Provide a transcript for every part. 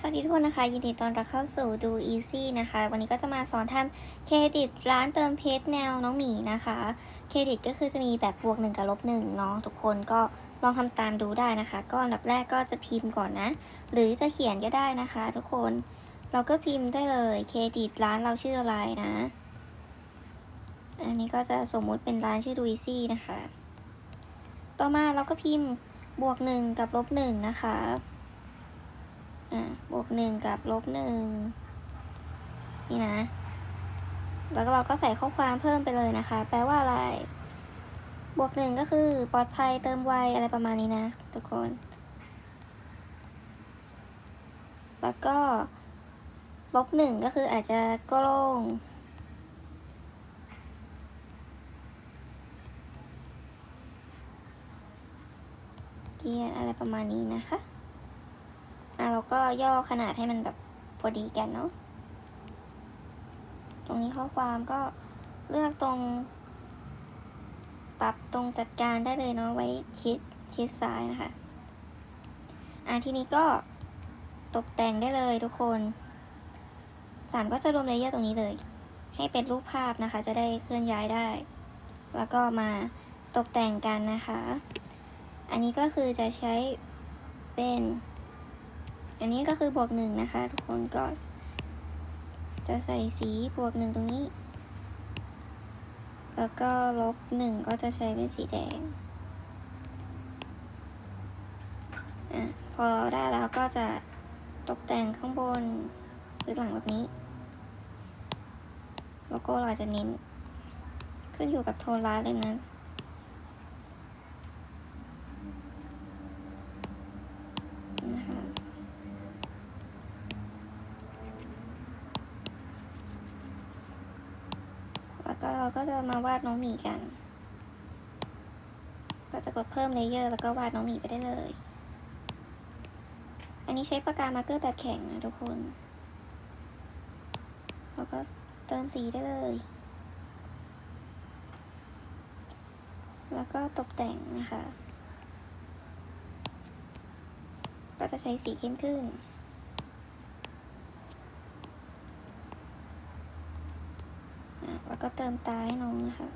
สวัสดีทุกคนนะคะ ยินดีต้อนรับเข้าสู่ดู Easy นะคะ วันนี้ก็จะมาสอนทำเครดิตร้านเติมเพชรแนวน้องหมีนะคะ เครดิตก็คือจะมีแบบบวกหนึ่งกับลบหนึ่งเนาะทุกคนก็ลองทำตามดูได้นะคะ ก็อันดับแรกก็จะพิมพ์ก่อนนะ หรือจะเขียนก็ได้นะคะ ทุกคนเราก็พิมพ์ได้เลยเครดิตร้านเราชื่ออะไรนะ อันนี้ก็จะสมมุติเป็นร้านชื่อดู Easy นะคะ ต่อมาเราก็พิมพ์บวกหนึ่งกับลบหนึ่งนะคะ อ่าบวกหนึ่งกับลบหนึ่งนี่นะ แล้วเราก็ใส่ข้อความเพิ่มไปเลยนะคะ แปลว่าอะไร บวกหนึ่งก็คือปลอดภัยเติมไวอะไรประมาณนี้นะ ทุกคน แล้วก็ลบหนึ่งก็คืออาจจะก็โล่งเกียร์อะไรประมาณนี้นะคะ ก็ย่อขนาดให้มันแบบพอดีกันเนาะ ตรงนี้ข้อความก็เลือกตรง ปรับตรงจัดการได้เลยเนาะไว้คิดคิดซ้ายนะคะ อะทีนี้ก็ตกแต่งได้เลยทุกคนสามก็จะรวมเลเยอร์ตรงนี้เลย ให้เป็นรูปภาพนะคะ จะได้เคลื่อนย้ายได้ แล้วก็มาตกแต่งกันนะคะ อันนี้ก็คือจะใช้เป็น อันนี้ก็คือบวกหนึ่งนะคะ ทุกคนก็ จะใส่สีบวกหนึ่งตรงนี้ แล้วก็ลบหนึ่งก็จะใช้เป็นสีแดงอะพอได้แล้วก็จะตกแต่งข้างบนหรือหลังแบบนี้โลโก้เราจะเน้นขึ้นอยู่กับโทนร้านเลยนะ ก็เราก็จะมาวาดน้องหมีกัน ก็จะกดเพิ่มเลเยอร์แล้วก็วาดน้องหมีไปได้เลย อันนี้ใช้ปากกามาร์เกอร์แบบแข็งนะทุกคนแล้วก็เติมสีได้เลย แล้วก็ตกแต่งนะคะ ก็จะใช้สีเข้มขึ้น อะ แล้วก็เติมตาให้น้องนะคะ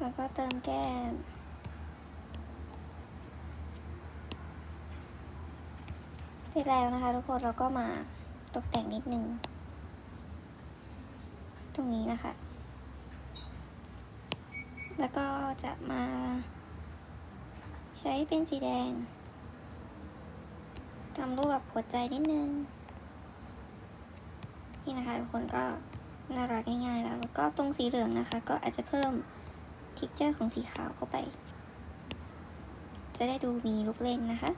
แล้วก็เติมแก้มเสร็จแล้วนะคะทุกคนเราก็มาตกแต่งนิดนึง ตรงนี้นะคะ แล้วก็จะมาใช้เป็นสีแดงทำรูปแบบหัวใจนิดนึง นี่นะคะทุกคนก็น่ารักง่ายๆแล้วแล้วก็ตรงสีเหลืองนะคะ ก็อาจจะเพิ่มทิกเจอร์ของสีขาวเข้าไป จะได้ดูมีลูกเล่นนะคะ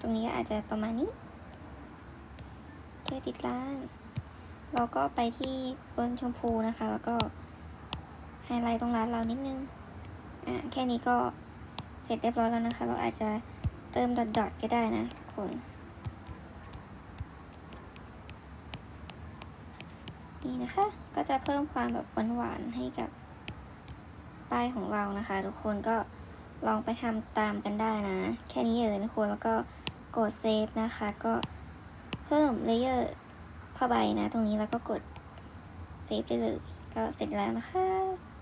ตรงนี้ก็อาจจะประมาณนี้เครดิตร้าน เราก็ไปที่บนชมพูนะคะ แล้วก็ไฮไลท์ตรงร้านเรานิดนึง อ่าแค่นี้ก็เสร็จเรียบร้อยแล้วนะคะ เราอาจจะเติมดอทๆก็ได้นะทุกคน นี่นะคะ ก็จะเพิ่มความแบบหวานๆให้กับป้ายของเรานะคะ ทุกคนก็ลองไปทำตามกันได้นะ แค่นี้เองทุกคนแล้วก็กดเซฟนะคะ ก็เพิ่มเลเยอร์ ผ้าใบนะ ตรงนี้แล้วก็กดเซฟได้เลย ก็เสร็จแล้วนะคะ